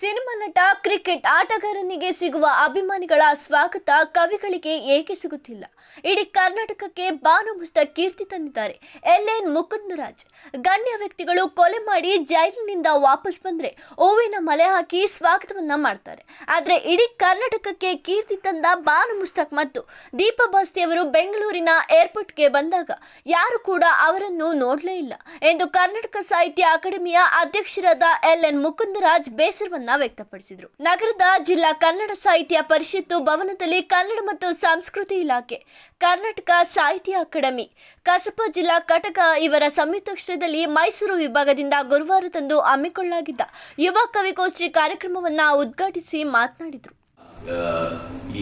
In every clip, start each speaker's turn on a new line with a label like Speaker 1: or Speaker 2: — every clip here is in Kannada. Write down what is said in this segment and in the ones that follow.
Speaker 1: ಸಿನಿಮಾ ನಟ, ಕ್ರಿಕೆಟ್ ಆಟಗಾರನಿಗೆ ಸಿಗುವ ಅಭಿಮಾನಿಗಳ ಸ್ವಾಗತ ಕವಿಗಳಿಗೆ ಏಕೆ ಸಿಗುತ್ತಿಲ್ಲ? ಇಡೀ ಕರ್ನಾಟಕಕ್ಕೆ ಬಾನು ಮುಸ್ತ ಕೀರ್ತಿ ತಂದಿದ್ದಾರೆ ಎಲ್ ಎನ್ ಮುಕುಂದರಾಜ್. ಗಣ್ಯ ವ್ಯಕ್ತಿಗಳು ಕೊಲೆ ಮಾಡಿ ಜೈಲಿನಿಂದ ವಾಪಸ್ ಬಂದ್ರೆ ಹೂವಿನ ಮಲೆ ಹಾಕಿ ಸ್ವಾಗತವನ್ನ ಮಾಡ್ತಾರೆ. ಆದರೆ ಇಡೀ ಕರ್ನಾಟಕಕ್ಕೆ ಕೀರ್ತಿ ತಂದ ಬಾನು ಮುಸ್ತಕ್ ಮತ್ತು ದೀಪಾ ಭಾಸ್ತಿಯವರು ಬೆಂಗಳೂರಿನ ಏರ್ಪೋರ್ಟ್ಗೆ ಬಂದಾಗ ಯಾರು ಕೂಡ ಅವರನ್ನು ನೋಡಲೇ ಇಲ್ಲ ಎಂದು ಕರ್ನಾಟಕ ಸಾಹಿತ್ಯ ಅಕಾಡೆಮಿಯ ಅಧ್ಯಕ್ಷರಾದ ಎಲ್ ಎನ್ ಮುಕುಂದರಾಜ್ ಬೇಸರವನ್ನ ವ್ಯಕ್ತಪಡಿಸಿದರು. ನಗರದ ಜಿಲ್ಲಾ ಕನ್ನಡ ಸಾಹಿತ್ಯ ಪರಿಷತ್ತು ಭವನದಲ್ಲಿ ಕನ್ನಡ ಮತ್ತು ಸಂಸ್ಕೃತಿ ಇಲಾಖೆ, ಕರ್ನಾಟಕ ಸಾಹಿತ್ಯ ಅಕಾಡೆಮಿ ಕಸಪ ಜಿಲ್ಲಾ ಕಟಕ ಇವರ ಸಂಯುಕ್ತಾಶ್ರಯದಲ್ಲಿ ಮೈಸೂರು ವಿಭಾಗದಿಂದ ಗುರುವಾರ ತಂದು ಹಮ್ಮಿಕೊಳ್ಳಲಾಗಿದ್ದ ಯುವ ಕವಿಗೋಷ್ಠಿ ಕಾರ್ಯಕ್ರಮವನ್ನ ಉದ್ಘಾಟಿಸಿ ಮಾತನಾಡಿದರು.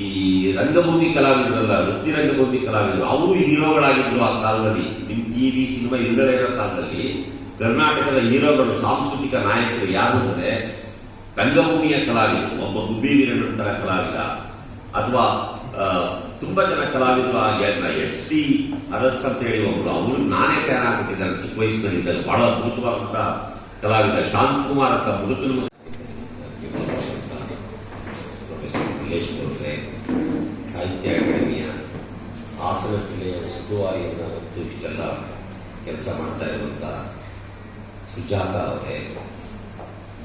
Speaker 2: ಈ ರಂಗಭೂಮಿ ಕಲಾವಿದರಲ್ಲ, ವೃತ್ತಿ ರಂಗಭೂಮಿ ಕಲಾವಿದರು, ಅವರು ಹೀರೋಗಳಾಗಿದ್ದರು ಆ ಕಾಲದಲ್ಲಿ. ನಿಮ್ ಟಿವಿ ಸಿನಿಮಾ ಇಲ್ಲದೇ ಇರೋ ಕಾಲದಲ್ಲಿ ಕರ್ನಾಟಕದ ಹೀರೋಗಳು, ಸಾಂಸ್ಕೃತಿಕ ನಾಯಕರು ಯಾರು ಅಂದರೆ ರಂಗಭೂಮಿಯ ಕಲಾವಿದರು ಒಬ್ಬ ಗುಬ್ಬಿ ವೀರಣ್ಣಂತರ ಕಲಾವಿದ, ಅಥವಾ ತುಂಬ ಜನ ಕಲಾವಿದರು ಎಚ್ ಟಿ ಅರಸ್ ಅಂತ ಹೇಳಿ ಒಬ್ಬರು ಅವರು ನಾನೇ ಫ್ಯಾನ್ ಆಗ್ಬಿಟ್ಟಿದ್ದಾರೆ ಚಿಕ್ಕ ವಯಸ್ಸಿನಲ್ಲಿದ್ದಾರೆ ಬಹಳ ಅದ್ಭುತವಾದಂಥ ಕಲಾವಿದ ಶಾಂತಕುಮಾರ್ ಅಂತ ಮುದುಕನ ಸಾಹಿತ್ಯ ಅಕಾಡೆಮಿಯ ಹಾಸನ ಜಿಲ್ಲೆಯ ಉಸ್ತುವಾರಿಯನ್ನು ಹೊತ್ತು ಇಷ್ಟೆಲ್ಲ ಕೆಲಸ ಮಾಡ್ತಾ ಇರುವಂಥ ಸುಜಾತ ಅವರೇ.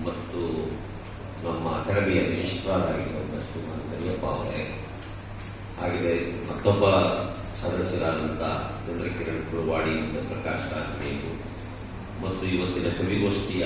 Speaker 2: ಮತ್ತು ನಮ್ಮ ಅಕಾಡೆಮಿಯ ರಿಜಿಸ್ಟ್ರಾರಾಗಿರುವಂಥ ಶ್ರೀಮಾನ್ ಕರಿಯಪ್ಪ ಅವರೇ, ಹಾಗೆಯೇ ಮತ್ತೊಬ್ಬ ಸದಸ್ಯರಾದಂಥ ಚಂದ್ರಕಿರಣ್ ಕುರುವಾಡಿ ಮತ್ತು ಪ್ರಕಾಶ್ ರಾಜ್ ಮತ್ತು ಇವತ್ತಿನ ಕವಿಗೋಷ್ಠಿಯ